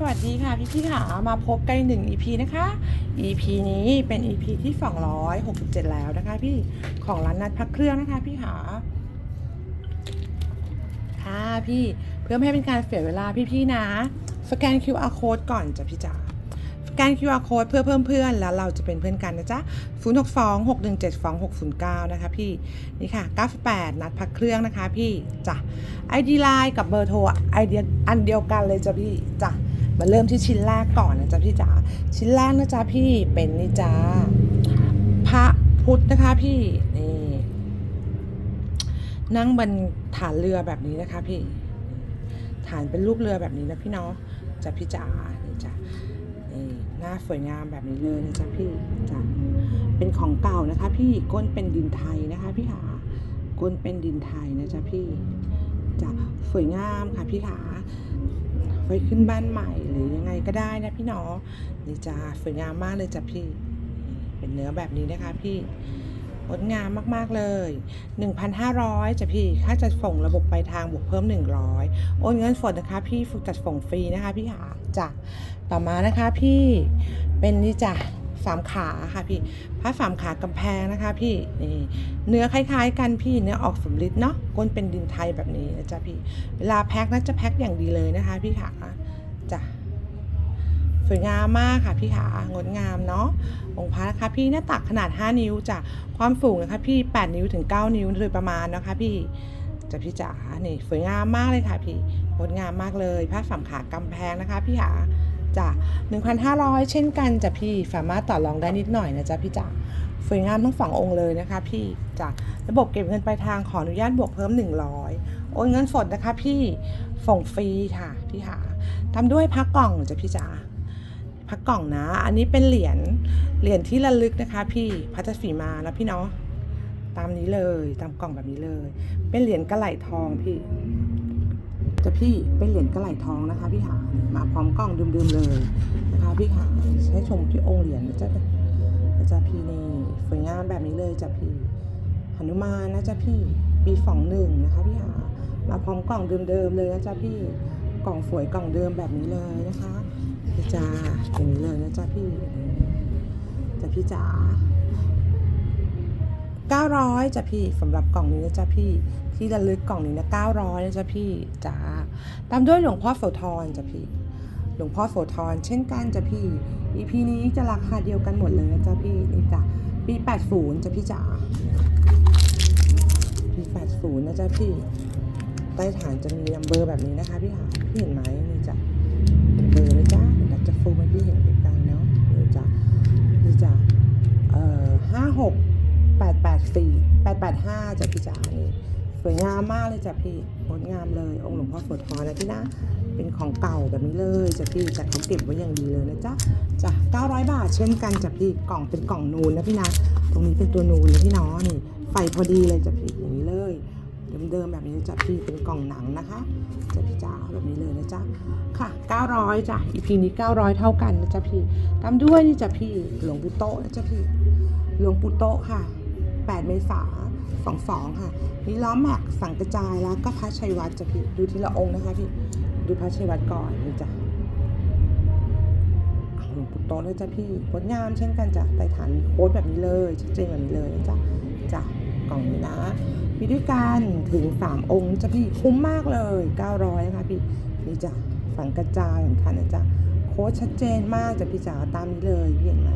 สวัสดีค่ะพี่พี่ๆค่ะมาพบกันอีกหนึ่ง EP นะคะ EP นี้เป็น EP ที่267แล้วนะคะ พี่ของร้านนัดพักเครื่องนะคะ พี่ค่ะค่ะพี่เพื่อไม่ให้เป็นการเสียเวลาพี่ๆนะ สแกน QR code ก่อนจ้ะพี่จ๋าสแกน QR code เพื่อเพิ่มเพื่อนแล้วเราจะเป็นเพื่อนกันนะจ๊ะ062 617 2609 นะคะพี่นี่ค่ะ 98 นัดพักเครื่องนะคะพี่จ้ะ ID Line กับเบอร์โทรไอเดียอันเดียวกันเลยจ้ะพี่จ้ะ มาเริ่มที่ชิ้นแรกก่อนนะจ๊ะพี่จ๋าชิ้นแรกนะจ๊ะพี่เป็นนี่จ้าพระพุทธนะคะพี่นี่นั่งบนฐานเรือแบบนี้นะคะพี่ฐานเป็นรูปเรือแบบนี้นะพี่เนาะจ้ะพี่จ๋านี่จ้ะนี่หน้าสวยงามแบบนี้เลยนะจ๊ะพี่จ้ะเป็นของเก่านะคะ พี่ก้นเป็นดินไทยนะคะพี่หาก้นเป็นดินไทยนะจ๊ะพี่จะสวยงามค่ะพี่ขา ไว้ขึ้นบ้านใหม่หรือยังไงก็ได้นะพี่เนาะนี่จะสวยงามมากเลยจ้ะพี่ เป็นเนื้อแบบนี้นะคะพี่งดงามมาก ๆ เลย 1,500จ้ะพี่ ค่าจัดส่งระบบปลายทางบวกเพิ่ม 100 โอนเงินสดนะคะ พี่ฝึกจัดส่งฟรีนะคะ พี่หาจ้ะต่อมานะคะพี่ เป็นนี่จ้ะ สามขาค่ะพี่ผ้าสามขากำแพงนะคะพี่นี่เนื้อคล้าย ๆ กันพี่เนื้อออกสมฤทธิ์เนาะก้นเป็นดินไทยแบบนี้นะจ๊ะพี่เวลาแพ็คนะจะแพ็คอย่างดีเลยนะคะ พี่ขาจ้ะสวยงามมากค่ะพี่ขางดงามเนาะองค์พระนะคะพี่หน้าตักขนาด 5 นิ้วจ้ะความสูงนะคะพี่ 8 นิ้วถึง 9 นิ้วโดยประมาณนะคะพี่จะพี่จ๋านี่สวยงามมากเลยค่ะพี่งดงามมากเลยผ้าสามขากำแพงนะคะพี่ขา จ้ะ1,500 เช่นกันจ้ะพี่สามารถต่อรองได้นิดหน่อยนะจ๊ะพี่จ๋าสวยงามทั้งสององค์เลยนะคะพี่จากระบบเก็บเงินปลายทางขออนุญาตบวกเพิ่ม 100 โอนเงินสดนะคะพี่ส่งฟรีค่ะพี่หาทำด้วยพักกล่องจ้ะพี่จ๋าพักกล่องนะ อันนี้เป็นเหรียญเหรียญที่ระลึกนะคะ พี่พัชฝีมาแล้วพี่เนาะตามนี้เลยตามกล่องแบบนี้เลย เป็นเหรียญกระไหลทองพี่ จะพี่เป็นเหรียญกระไหลทองนะคะ พี่หามาพร้อมกล่องดื่มๆเลยนะคะพี่หาใช้ชมที่องค์เหรียญนะจ๊ะนะจ๊ะพี่นี่สวยงามแบบนี้เลยจ้ะพี่หนุมานนะจ๊ะพี่ปีสองหนึ่งนะคะพี่หามาพร้อมกล่องเดิมๆเลยนะจ๊ะพี่กล่องสวยกล่องเดิมแบบนี้เลยนะคะพี่จ้าอย่างนี้เลยนะจ๊ะพี่จ้ะพี่จ๋า900จ้ะพี่สำหรับกล่องนี้นะจ๊ะพี่ ที่ระลึกกล่องนี้นะ900นะจ๊ะพี่จ๋าตามด้วยหลวงพ่อโสธรจ้ะพี่ หลวงพ่อโสธรเช่นกันจ้ะพี่ EP นี้จะราคาเดียวกันหมดเลยนะจ๊ะพี่นี่จ้ะปี80จ้ะพี่จ๋าปี80นะจ๊ะพี่ใต้ฐานจะมีนัมเบอร์แบบนี้นะคะพี่หาพี่เห็นไหมนี่จ้ะเบอร์นะจ๊ะเดี๋ยวจะฟูมให้พี่เห็นไกลๆเนาะนี่จ้ะนี่จ้ะเอ่อห้าหกแปดแปดสี่แปดแปดห้าจ้ะพี่จ๋านี่ สวยงามมากเลยจ้ะพี่งดงามเลย องค์หลวงพ่อโสธรนะพี่นะ เป็นของเก่าแบบนี้เลยจ้ะพี่จัดเขาเก็บไว้อย่างดีเลยนะจ๊ะจ้ะ900 บาทเช่นกันจ้ะพี่กล่องเป็นกล่องนูนนะพี่นะ ตรงนี้เป็นตัวนูนนะพี่น้องนี่ไฟพอดีเลยจ้ะพี่อย่างนี้เลยเดิมๆแบบนี้จ้ะพี่เป็นกล่องหนังนะคะจ้ะพี่จ๋าแบบนี้เลยนะจ๊ะค่ะ 900จ้ะ EP นี้ 900 เท่ากันนะจ๊ะพี่ตามด้วยนี่จ้ะพี่หลวงปู่โตนะจ๊ะพี่หลวงปู่โตค่ะ 8 เมษา 22 ค่ะมีล้อม็กสั่งกระจายแล้วก็พระชัยวัฒน์จะพี่ดูทีละองค์นะคะพี่ดูพระชัยวัฒน์ก่อนนี่จ้ะอะหลวงปู่โตเลยจ้ะพี่งดงามเช่นกันจ้ะไต่ฐานโค้ดแบบนี้เลยชัดเจนแบบนี้เลยจ้ะจ้ะกล่องนี้นะมีด้วยกันถึง 3 องค์จ้ะพี่คุ้มมากเลย 900นะคะพี่นี่จ้ะฝังกระจายของท่านนะจ๊ะโค้ดชัดเจนมากจ้ะพี่จ๋าตามนี้เลยเห็นไหม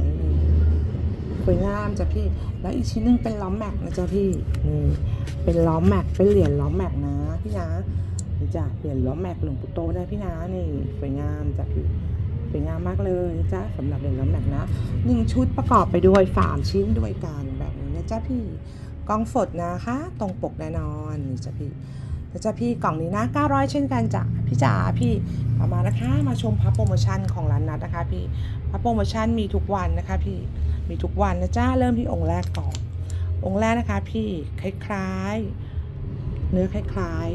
สวยงามจ้ะพี่ แล้วอีกชิ้นหนึงเป็นล้อมแม็กนะจ๊ะพี่นี่เป็นล้อมแม็กเป็นเหรียญล้อมแม็กนะพี่นะนี่จ้ะเหรียญล้อมแม็กหลวงปู่โตนะพี่นะนี่สวยงามจ้ะพี่สวยงามมากเลยนะจ๊ะสำหรับเหรียญล้อมแม็กนะหนึ่งชุดประกอบไปด้วยสามชิ้นด้วยกันแบบนี้นะจ๊ะพี่กล่องสดนะคะ ตรงปกแน่นอนนี่จ้ะพี่ แล้วจะพี่กล่องนี้นะ900 เช่นกันจ้ะพี่จ๋าพี่เอามาณนะคะมาชมพับโปรโมชั่นของร้านนัดนะคะ พี่พับโปรโมชั่นมีทุกวันนะคะ พี่มีทุกวันนะจ้าเริ่มที่องค์แรกก่อนองค์แรกนะคะ พี่คล้ายๆ เนื้อคล้าย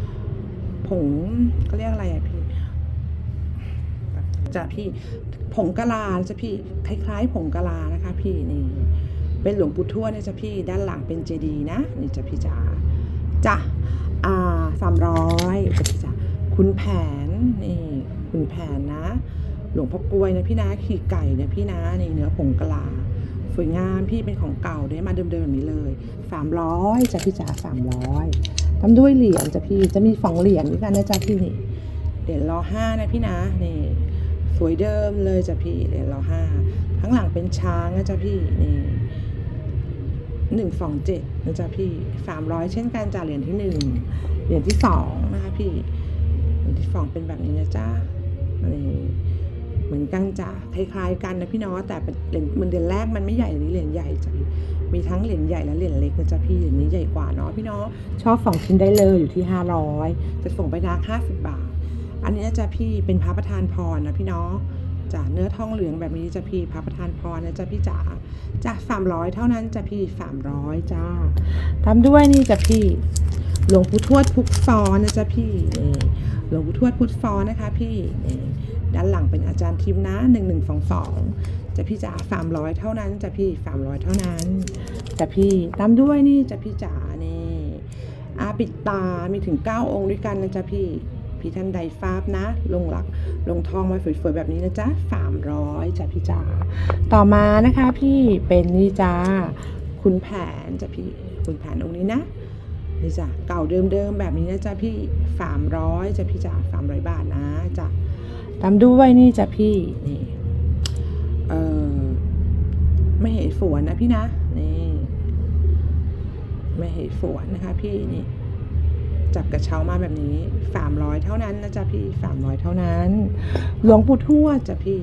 ๆ ผงก็เรียกอะไรอะพี่จ้ะพี่ผงกะลาจ้ะพี่คล้าย ๆ ผงกะลานะคะ พี่นี่เป็นหลวงปู่ทวดนะจ๊ะพี่ด้านหลังเป็นเจดีย์นะนี่จ้ะพี่จ๋าจ้ะ อ่าสามร้อยจ้ะพี่จ๋าคุณแผนนี่ขุนแผนนะ หลวงพ่อกลวยนะพี่นะขี่ไก่นะพี่นะในเนื้อผงกะลาสวยงามพี่เป็นของเก่าได้มาเดิมๆแบบนี้เลยสามร้อยจ้ะพี่จ๋าสามร้อยทำด้วยเหรียญจ้ะพี่จะมีสองเหรียญด้วยกันนะจ๊ะพี่นี่เหรียญรอห้านะพี่นะนี่สวยเดิมเลยจ้ะพี่เหรียญรอห้าข้างหลังเป็นช้างนะจ๊ะพี่นี่ หนึ่งสองเจ็ดนะจ๊ะพี่สามร้อยเช่นกันจ้ะเหรียญที่หนึ่งเหรียญที่สองนะคะพี่เหรียญที่สองเป็นแบบนี้นะจ๊ะนี่เหมือนกันจ้ะคล้ายๆกันนะพี่น้องแต่เหรียญมันเหรียญแรกมันไม่ใหญ่อันนี้เหรียญใหญ่จ้ะมีทั้งเหรียญใหญ่และเหรียญเล็กนะจ๊ะพี่เหรียญนี้ใหญ่กว่าเนาะพี่น้องชอบสองชิ้นได้เลยอยู่ที่ 500 จะส่งไปนาห้าสิบบาท อันนี้นะจ๊ะพี่เป็นพระประธานพรนะพี่น้อง จ้ะเนื้อทองเหลืองแบบนี้จะพี่พระประธานพรนะจ๊ะพี่จ๋าจ้ะสามร้อยเท่านั้นจ้ะพี่สามร้อยจ้าทำด้วยนี่จ้ะพี่หลวงปู่ทวดพุกซ้อนนะจ๊ะพี่นี่หลวงปู่ทวดพุทธซ้อนนะคะพี่นี่ด้านหลังเป็นอาจารย์ทิมนะหนึ่งหนึ่งสองสองจะพี่จ๋าสามร้อยเท่านั้นจะพี่สามร้อยเท่านั้นจะพี่ตามด้วยนี่จะพี่จ๋านี่อาปิดตามีถึงเก้าองค์ด้วยกันนะจ๊ะพี่ พี่ท่านใดฟาบนะ ลงหลักลงทองมาสวยๆแบบนี้นะจ๊ะสามร้อยจ้ะพี่จ๋าต่อมานะคะพี่เป็นนี่จ้าคุณแผนจ้ะพี่คุณแผนองค์นี้นะนี่จ้ะเก่าเดิมๆแบบนี้นะจ๊ะพี่สามร้อยจ้ะพี่จ๋าสามร้อยบาทนะจ้ะตามด้วยนี่จ้ะพี่นี่เออไม่เห็นฝวนนะพี่นะนี่ไม่เห็นฝวนนะคะพี่นี่ จับกระเช้ามาแบบนี้สามร้อยเท่านั้นนะจ๊ะพี่สามร้อยเท่านั้น หลวงปู่ทวดจ้ะพี่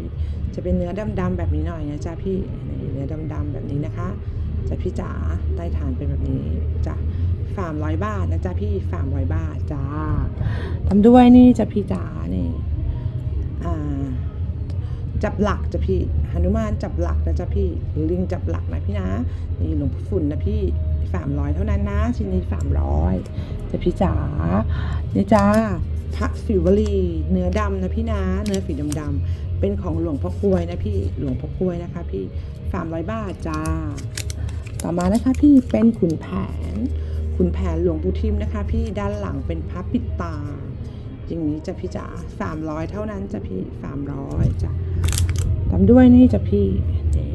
จะเป็นเนื้อดำๆแบบนี้หน่อยนะจ๊ะพี่เนื้อดำๆแบบนี้นะคะจ้ะพี่จ๋าใต้ฐานเป็นแบบนี้จ้ะสามร้อยบาทนะจ๊ะพี่สามร้อยบาทจ้าทำด้วยนี่จะพี่จ๋านี่อ่าจับหลักจ้ะพี่หนุมานจับหลักนะจ๊ะพี่ลิงจับหลักนะพี่นะนี่หลวงพ่อฝุ่นนะพี่ สามร้อยเท่านั้นนะ ชิ้นนี้สามร้อยจะพี่จ๋านี่จ้าพระศิวลีเนื้อดำนะพี่นะ เนื้อสีดำๆเป็นของหลวงพ่อกลวยนะพี่ หลวงพ่อกลวยนะคะ พี่สามร้อยบาทจ้า ต่อมานะคะพี่เป็นขุนแผน ขุนแผนหลวงปู่ทิมนะคะ พี่ด้านหลังเป็นพับปิดตา อย่างนี้จะพี่จ๋าสามร้อยเท่านั้นจะพี่สามร้อยจ้ะตามด้วยนี่จะพี่นี่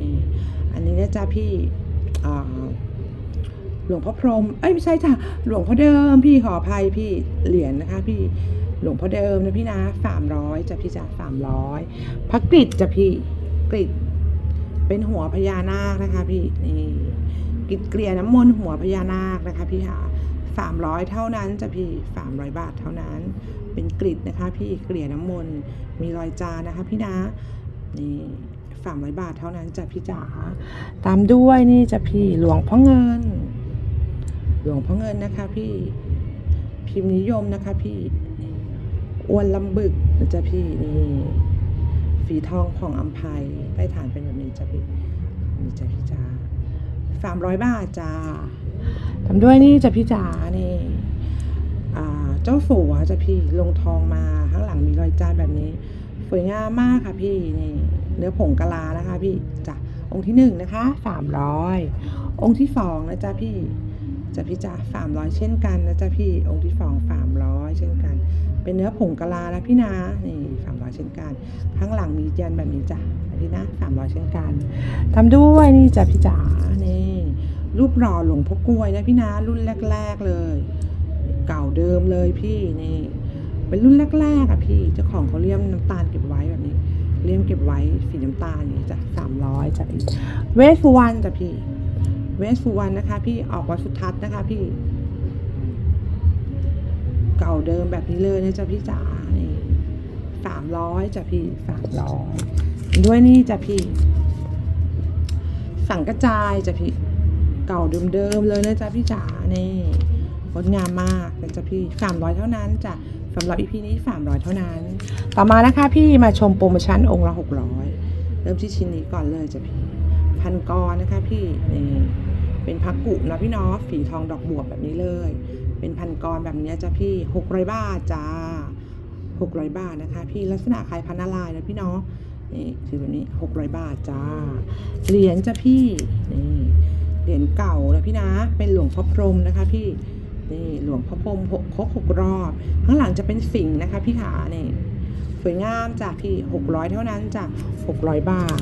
อันนี้นะจ๊ะพี่อ่า หลวงพ่อพรหมเอ้ยไม่ใช่จ้ะหลวงพ่อเดิมพี่ขออภัยพี่เหรียญนะคะ พี่หลวงพ่อเดิมนะพี่นะสามร้อยจะพี่จ๋าสามร้อยพระกริดจะพี่กริดเป็นหัวพญานาคนะคะ พี่นี่กิดเกลี่ยน้ำมนต์หัวพญานาคนะคะ พี่ค่ะสามร้อยเท่านั้นจะพี่สามร้อยบาทเท่านั้น เป็นกริดนะคะ พี่เกลี่ยน้ำมนต์มีรอยจานะคะ พี่นะนี่สามร้อยบาทเท่านั้นจะพี่จ๋าตามด้วยนี่จะพี่หลวงพ่อเงิน ลวงพ่อเงินนะคะพี่ พิมพ์นิยมนะคะพี่อ้วนลำบึกนะจ๊ะพี่นี่ฝีทองผ่องอัมภัยใต้ฐานเป็นแบบนี้จ้ะพี่นี่จ้ะพี่จ๋าสามร้อยบาทจ้าทำด้วยนี่จะพี่จ๋านี่เจ้าสัวจะพี่ลงทองมาข้างหลังมีรอยจานแบบนี้สวยงามมากค่ะพี่นี่เนื้อผงกะลานะคะพี่จ้ะองค์ที่หนึ่งนะคะสามร้อยองค์ที่สองนะจ๊ะพี่ จะพี่จ๋าสามร้อยเช่นกันนะจ๊ะพี่องค์ที่สองสามร้อยเช่นกัน เป็นเนื้อผงกะลานะพี่นะนี่สามร้อยเช่นกันข้างหลังมียันแบบนี้จ้ะพี่นะสามร้อยเช่นกันทำด้วยนี่จ้ะพี่จ๋านี่ รูปหล่อหลวงพ่อกลวยนะพี่นะรุ่นแรก ๆเลย เก่าเดิมเลยพี่นี่ เป็นรุ่นแรกๆอะพี่เจ้าของเขาเลี่ยมน้ำตาลเก็บไว้แบบนี้เลี่ยมเก็บไว้สีน้ำตาลนี่จ้ะสามร้อยจ้ะพี่เวสฟูวันจ้ะพี่ เวสฟูวันนะคะ พี่ออกวัดสุทัศน์นะคะ พี่ เก่าเดิมแบบนี้เลยนะจ๊ะพี่จ๋านี่สามร้อยจ้ะพี่สามร้อยด้วยนี่จ้ะพี่ สังกระจายจ้ะพี่ เก่าเดิมๆเลยนะจ๊ะพี่จ๋านี่งดงามมากนะจ๊ะพี่สามร้อยเท่านั้นจ้ะสำหรับอีพีนี้สามร้อยเท่านั้น ต่อมานะคะพี่มาชมโปรโมชั่นองค์ละหกร้อยเริ่มที่ชิ้นนี้ก่อนเลยจ้ะพี่พันกรนะคะพี่นี่ เป็นพักกุนะพี่เนาะฝีทองดอกบวบแบบนี้เลย เป็นพันกรแบบนี้จ้ะพี่หกร้อยบาทจ้าหกร้อยบาทนะคะ พี่ลักษณะคล้ายพันนาลายนะพี่เนาะนี่ถือแบบนี้หกร้อยบาทจ้าเหรียญจ้ะพี่นี่เหรียญเก่านะพี่นะ เป็นหลวงพ่อพรมนะคะ พี่นี่หลวงพ่อพรมหกครบหกรอบ ข้างหลังจะเป็นสิงห์นะคะ พี่ขานี่สวยงามจ้ะพี่หกร้อยเท่านั้นจ้ะหกร้อยบาท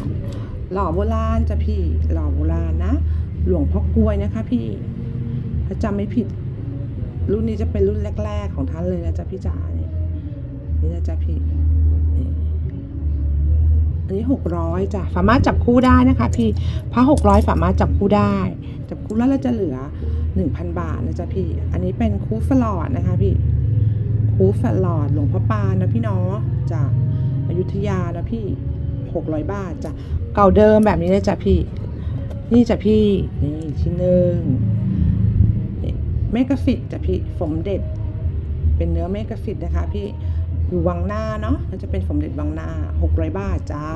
หล่อโบราณจ้ะพี่หล่อโบราณนะ หลวงพ่อกลวยนะคะพี่ถ้าจำไม่ผิด รุ่นนี้จะเป็นรุ่นแรก ๆ ของท่านเลยนะจ๊ะพี่จ๋าเนี่ยนี่นะจ๊ะพี่นี่อันนี้หกร้อยจ้ะสามารถจับคู่ได้นะคะ พี่ผ้าหกร้อยสามารถจับคู่ได้ จับคู่แล้วเราจะเหลือหนึ่งพันบาทนะจ๊ะพี่ อันนี้เป็นคูฟลอดนะคะพี่คูฟลอดหลวงพ่อปานนะพี่เนาะจากอยุธยานะพี่หกร้อยบาทจ้ะเก่าเดิมแบบนี้เลยจ้ะพี่ นี่จ้ะพี่นี่ชิ้นหนึ่งเมกะฟิตจ้ะพี่สมเด็จ เป็นเนื้อเมกะฟิตนะคะ พี่อยู่วังหน้าเนาะมันจะเป็นสมเด็จวังหน้าหกร้อยบาทจ้า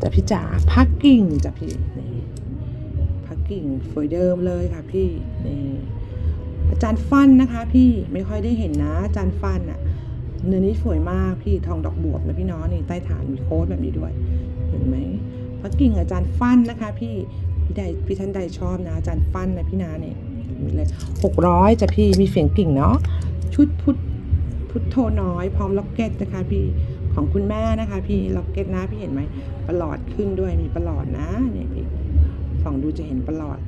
จ้ะพี่จ๋าพักกิ่งจ้ะพี่นี่พักกิ่งสวยเดิมเลยค่ะพี่นี่อาจารย์ฟันนะคะ พี่ไม่ค่อยได้เห็นนะอาจารย์ฟันอะเนื้อนี้สวยมากพี่ทองดอกบวบนะพี่เนาะนี่ใต้ฐานมีโค้ดแบบนี้ด้วยเห็นไหม พักกิ่งอาจารย์ฟันนะคะพี่พี่ใดพี่ท่านใดชอบนะอาจารย์ฟันนะพี่นาเนี่ยมีเลยหกร้อยจ้ะพี่มีเสียงกิ่งเนาะชุดพุทธพุทโธน้อยพร้อมล็อกเก็ตนะคะพี่ของคุณแม่นะคะพี่ล็อกเก็ตนะพี่เห็นไหมประหลอดขึ้นด้วยมีประหลอดนะเนี่ยพี่ส่องดูจะเห็นประหลอด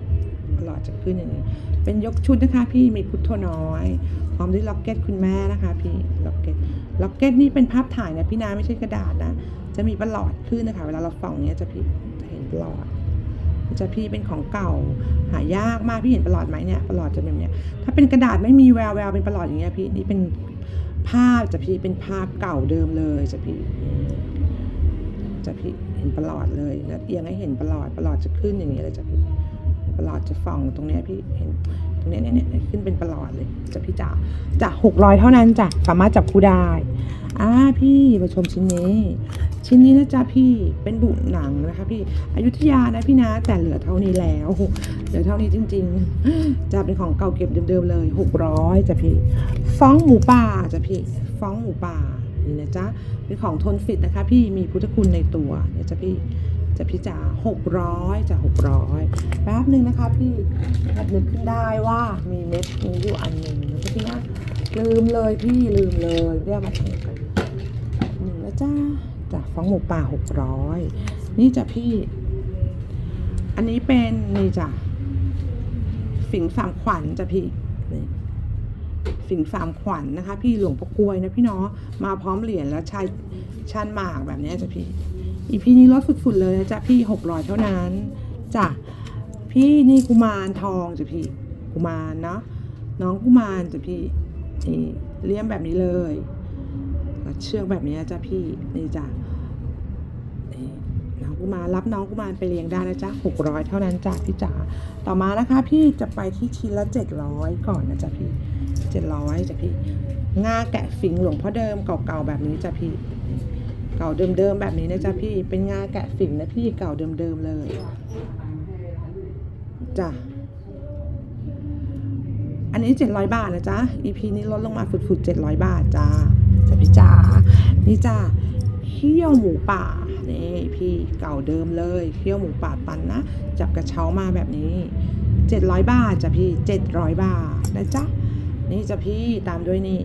ประหลอดจะขึ้นอย่างนี้เป็นยกชุดนะคะพี่มีพุทโธน้อย พร้อมด้วยล็อกเก็ตคุณแม่นะคะ พี่ล็อกเก็ตล็อกเก็ตนี่เป็นภาพถ่ายนะพี่นาไม่ใช่กระดาษนะ จะมีประหลอดขึ้นนะคะ เวลาเราส่องเนี้ยจะพี่จะเห็นประหลอดจะพี่เป็นของเก่าหายากมากพี่เห็นประหลอดไหมเนี่ยประหลอดจะเป็นแบบเนี้ยถ้าเป็นกระดาษไม่มีแววแววเป็นประหลอดอย่างเงี้ยพี่นี่เป็นภาพจะพี่เป็นภาพเก่าเดิมเลยจะพี่จะพี่เห็นประหลอดเลยแล้วเอียงให้เห็นประหลอดประหลอดจะขึ้นอย่างเงี้ยเลยจะพี่ประหลอดจะส่องตรงเนี้ยพี่เห็น เนี้ยเนี่ยเนี่ยขึ้นเป็นประหลอดเลยจะพี่จ๋าจะหกร้อยเท่านั้นจ้ะสามารถจับคู่ได้อ่าพี่มาชมชิ้นนี้ ชิ้นนี้นะจ๊ะพี่เป็นบุหนังนะคะพี่อยุธยานะพี่นะ แต่เหลือเท่านี้แล้วเหลือเท่านี้จริง ๆจะเป็นของเก่าเก็บเดิมๆเลยหกร้อยจ้ะพี่ฟ้องหมูป่าจ้ะพี่ฟ้องหมูป่านี่นะจ๊ะเป็นของทนฟิตนะคะ พี่มีพุทธคุณในตัวเนี่ยจ้ะพี่ จะพี่จ๋าหกร้อยจะหกร้อยแป๊บหนึ่งนะคะพี่แบบนึกขึ้นได้ว่ามีเม็ดนี้อยู่อันหนึ่งนะพี่นะลืมเลยพี่ลืมเลยเรียกมาทกันหนึ่งนะจ้าจากฟองหมูป่าหกร้อยนี่จ้ะพี่ อันนี้เป็นนี่จ้ะฝิงสามขวัญจ้ะพี่นี่ฝิงสามขวัญนะคะ พี่หลวงพ่อกลวยนะพี่เนาะมาพร้อมเหรียญและชายชันหมากแบบนี้จ้ะพี่ อีพีนี้ลดสุดๆเลยนะจ๊ะพี่หกร้อยเท่านั้นจ้ะพี่นี่กุมารทองจ้ะพี่กุมารเนาะน้องกุมารจ้ะพี่นี่เลี่ยมแบบนี้เลยรัดเชือกแบบนี้จ้ะพี่นี่จ้ะนี่น้องกุมารรับน้องกุมารไปเลี้ยงได้นะจ๊ะหกร้อยเท่านั้นจ้ะพี่จ๋าต่อมานะคะ พี่จะไปที่ชิ้นละเจ็ดร้อยก่อนนะจ๊ะพี่เจ็ดร้อยจ้ะพี่งาแกะฝิ่งหลวงพ่อเดิมเก่าๆแบบนี้จ้ะพี่ เก่าเดิมๆแบบนี้นะจ๊ะพี่เป็นงาแกะฝิ่งนะพี่เก่าเดิมๆเลยจ้ะอันนี้ 700 บาทนะจ๊ะ EP นี้ลดลงมาฝุดๆ700 บาทจ้าจ้ะพี่จ๋านี่จ้าเคี่ยวหมูป่านี่พี่เก่าเดิมเลยเคี่ยวหมูป่าตันนะ จับกระเช้ามาแบบนี้ 700 บาทจ้ะพี่ 700 บาทนะจ๊ะนี่จ้ะพี่ตามด้วยนี่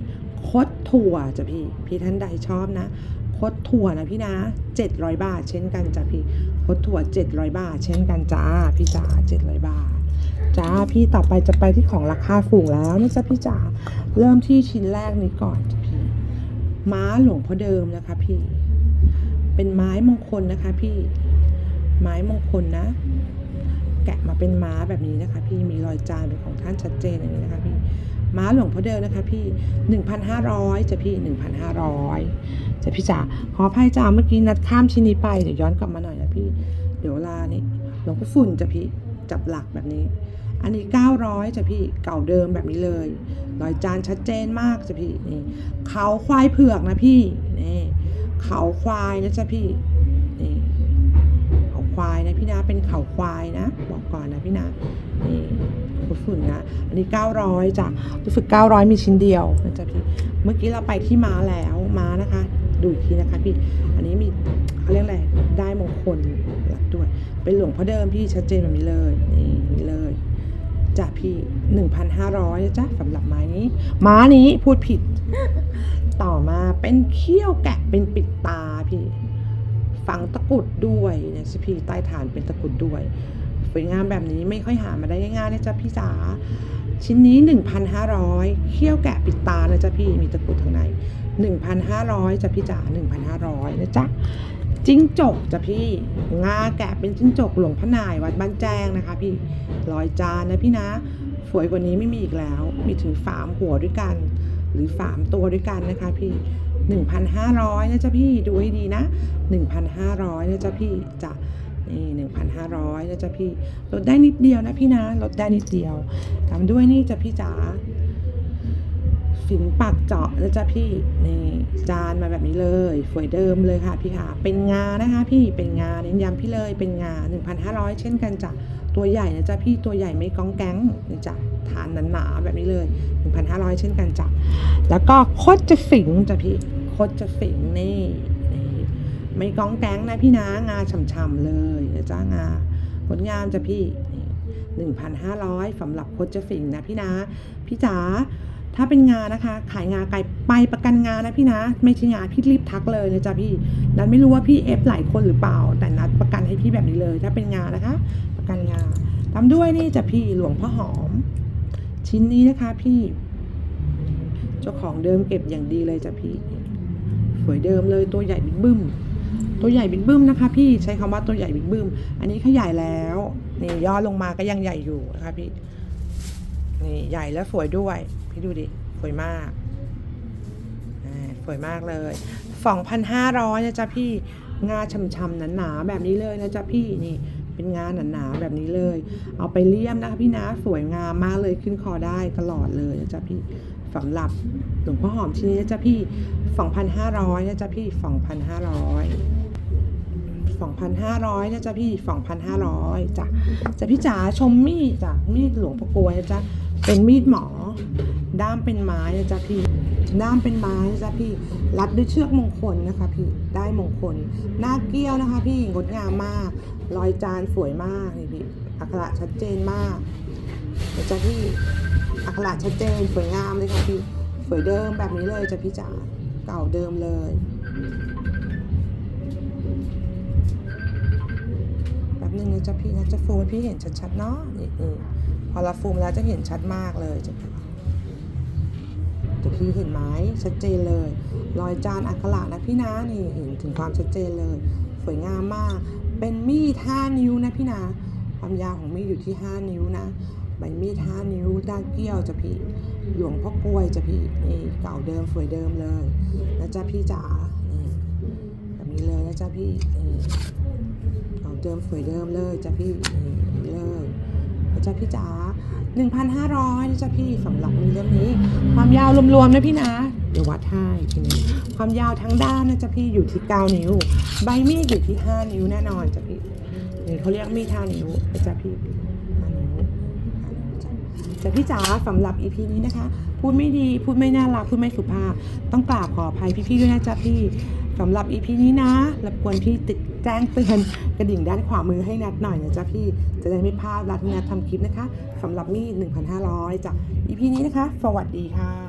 คดถั่วจ้ะพี่ พี่ท่านใดชอบนะ ดถั่วนะพี่นะ 700 บาท เช่นกันจ้ะพี่คดถั่ว 700 บาท เช่นกันจ้าพี่จ๋า700 บาทจ้าพี่ต่อไปจะไปที่ของราคาสูงแล้วนะจ๊ะพี่จ๋าเริ่มที่ชิ้นแรกนี้ก่อนจ้ะพี่ม้าหลวงพ่อเดิมนะคะพี่ เป็นไม้มงคลนะคะพี่ ไม้มงคลนะ แกะมาเป็นม้าแบบนี้นะคะ พี่มีรอยจานเป็นของท่านชัดเจนอย่างนี้นะคะพี่ ม้าหลวงพ่อเดิมนะคะพี่ 1,500จ้ะพี่ 1,500จ้ะพี่จ๋าขออภัยจ้าเมื่อกี้นัดข้ามชิ้นนี้ไปเดี๋ยวย้อนกลับมาหน่อยนะพี่ เดี๋ยวลานี้หลวงพ่อฝุ่นจะพี่จับหลักแบบนี้ อันนี้ 900จ้ะพี่เก่าเดิมแบบนี้เลยรอยจานชัดเจนมากจะพี่นี่เขาควายเผือกนะพี่นี่เขาควายนะจ๊ะพี่ ควายนะพี่นะเป็นเขาควายนะ บอกก่อนนะพี่นะนี่คุณฝุ่นนะ อันนี้ 900จ้ะรู้สึก 900 มีชิ้นเดียวนะจ๊ะพี่ เมื่อกี้เราไปที่ม้าแล้วม้านะคะ ดูอีกทีนะคะพี่ อันนี้มีเขาเรียกอะไร ได้มงคลหลักด้วย เป็นหลวงพ่อเดิมพี่ชัดเจนแบบนี้เลย นี่อย่างนี้เลยจ้ะพี่ 1,500จ๊ะสำหรับไม้นี้ ม้านี้พูดผิด ต่อมาเป็นเขี้ยวแกะเป็นปิดตาพี่ ฝังตะกุดด้วยเนะสิพี่ใต้ฐานเป็นตะกุดด้วยสวยงามแบบนี้ไม่ค่อยหามาได้ง่ายๆนะจ๊ะพี่จ๋าชิ้นนี้ 1,500เขี้ยวแกะปิดตานะจ๊ะพี่มีตะกุดข้างใน 1,500จ้ะพี่จ๋า1,500นะจ๊ะจิ้งจกจ้ะพี่งาแกะเป็นจิ้งจกหลวงพนายวัดบ้านแจ้งนะคะ พี่ร้อยจานนะพี่นะสวยกว่านี้ไม่มีอีกแล้ว มีถึงสามหัวด้วยกัน หรือสามตัวด้วยกันนะคะ พี่ 1,500นะจ๊ะพี่ดูให้ดีนะ 1,500นะจ๊ะพี่จะนี่1,500นะจ๊ะพี่ลดได้นิดเดียวนะพี่นะลดได้นิดเดียวตามด้วยนี่จ้ะพี่จ๋าฝินปากเจาะนะจ๊ะพี่นี่จานมาแบบนี้เลยสวยเดิมเลยค่ะพี่ค่ะ เป็นงานะคะ พี่เป็นงาเน้นย้ำพี่เลยเป็นงา 1,500 เช่นกันจ้ะตัวใหญ่นะจ๊ะพี่ตัวใหญ่ไม่ก้องแก๊งนี่จ้ะ ทานหนาๆแบบนี้เลย 1,500 เช่นกันจ้ะแล้วก็โคตรจะฝิงจ้ะพี่โคตรจะฝิงนี่ไม่ก้องแกงนะพี่นะงาฉ่ำๆเลยนะจ้างาผลงามจ้ะพี่หนึ่งพันห้าร้อยสำหรับโคชฝิงนะพี่นะพี่จ๋าถ้าเป็นงานะคะ ขายงานไก่ไปประกันงานนะพี่นะ ไม่ใช่งาพี่รีบทักเลยนะจ๊ะพี่นัดไม่รู้ว่าพี่เอฟหลายคนหรือเปล่า แต่นัดประกันให้พี่แบบนี้เลย ถ้าเป็นงานะคะ ประกันงาตามด้วยนี่จ้ะพี่หลวงพ่อหอม ชิ้นนี้นะคะพี่ เจ้าของเดิมเก็บอย่างดีเลยจ้ะพี่ สวยเดิมเลยตัวใหญ่บิ๊กบึ้ม ตัวใหญ่บิ๊กบึ้มนะคะ พี่ใช้คำว่าตัวใหญ่บิ๊กบึ้ม อันนี้ขยายแล้วนี่ย่อลงมาก็ยังใหญ่อยู่นะคะพี่ นี่ใหญ่แล้วสวยด้วย พี่ดูดิสวยมากสวยมากเลยสองพันห้าร้อยนะจ๊ะพี่ งาช่ำๆหนาๆแบบนี้เลยนะจ๊ะพี่นี่ เป็นงานหนาๆแบบนี้เลย เอาไปเลี่ยมนะคะพี่นะสวยงามมากเลยขึ้นคอได้ตลอดเลยนะจ๊ะพี่สำหรับหลวงพ่อหอมชิ้นนี้นะจ๊ะพี่ 2,500นะจ๊ะพี่ 2,500 2,500นะจ๊ะพี่ 2,500จ้ะจ้ะพี่จ๋าชมมีดจ้ะมีดหลวงพ่อกลวยนะจ๊ะเป็นมีดหมอ ด้ามเป็นไม้นะจ๊ะพี่ ด้ามเป็นไม้นะจ๊ะพี่ รัดด้วยเชือกมงคลนะคะพี่ ได้มงคล หน้าเกี้ยวนะคะพี่ งดงามมาก รอยจานสวยมากนี่พี่อักขระชัดเจนมากนะจ๊ะพี่อักขระชัดเจนสวยงามเลยค่ะพี่สวยเดิมแบบนี้เลยจ้ะพี่จ๋าเก่าเดิมเลยแป๊บนึงนะจ๊ะพี่นะจะฟูมให้พี่เห็นชัดๆเนาะนี่นี่พอเราฟูมแล้วจะเห็นชัดมากเลยจ้ะพี่จะพี่เห็นไหมชัดเจนเลย รอยจานอักขระนะพี่นะนี่เห็นถึงความชัดเจนเลย สวยงามมาก เป็นมีด5นิ้วนะพี่นะความยาวของมีดอยู่ที่5นิ้วนะใบมีด5นิ้วด้านเกี้ยวจะพี่หลวงพ่อกล้วยจะพี่นี่เก่าเดิมสวยเดิมเลยนะจ๊ะพี่จ๋านี่แบบนี้เลยนะจ๊ะพี่นี่ของเดิมสวยเดิมเลยจ้ะพี่นี่เลยนะจ้ะพี่จ๋า1,500นะจ้ะพี่สำหรับมีเล่มนี้ ความยาวรวมๆนะพี่นะ เดี๋ยววัดให้ทีนี้ความยาวทั้งด้านนะจ้ะพี่อยู่ที่ 9 นิ้ว ใบมีดอยู่ที่ 5 นิ้วแน่นอนจ้ะพี่นี่เขาเรียกมีด5นิ้วนะจ้ะพี่5นิ้วจ้ะพี่จ๋าสำหรับ EP นี้นะคะ พูดไม่ดีพูดไม่น่ารักพูดไม่สุภาพ ต้องกราบขออภัยพี่ๆด้วยนะจ๊ะพี่สำหรับ EP นี้นะรบกวนพี่ติดแจ้งเตือนกระดิ่งด้านขวามือให้นัดหน่อยนะจ๊ะพี่จะได้ไม่พลาดเวลานัดทำคลิปนะคะสำหรับมีด1,500จ้ะ EP นี้นะคะ สวัสดีค่ะ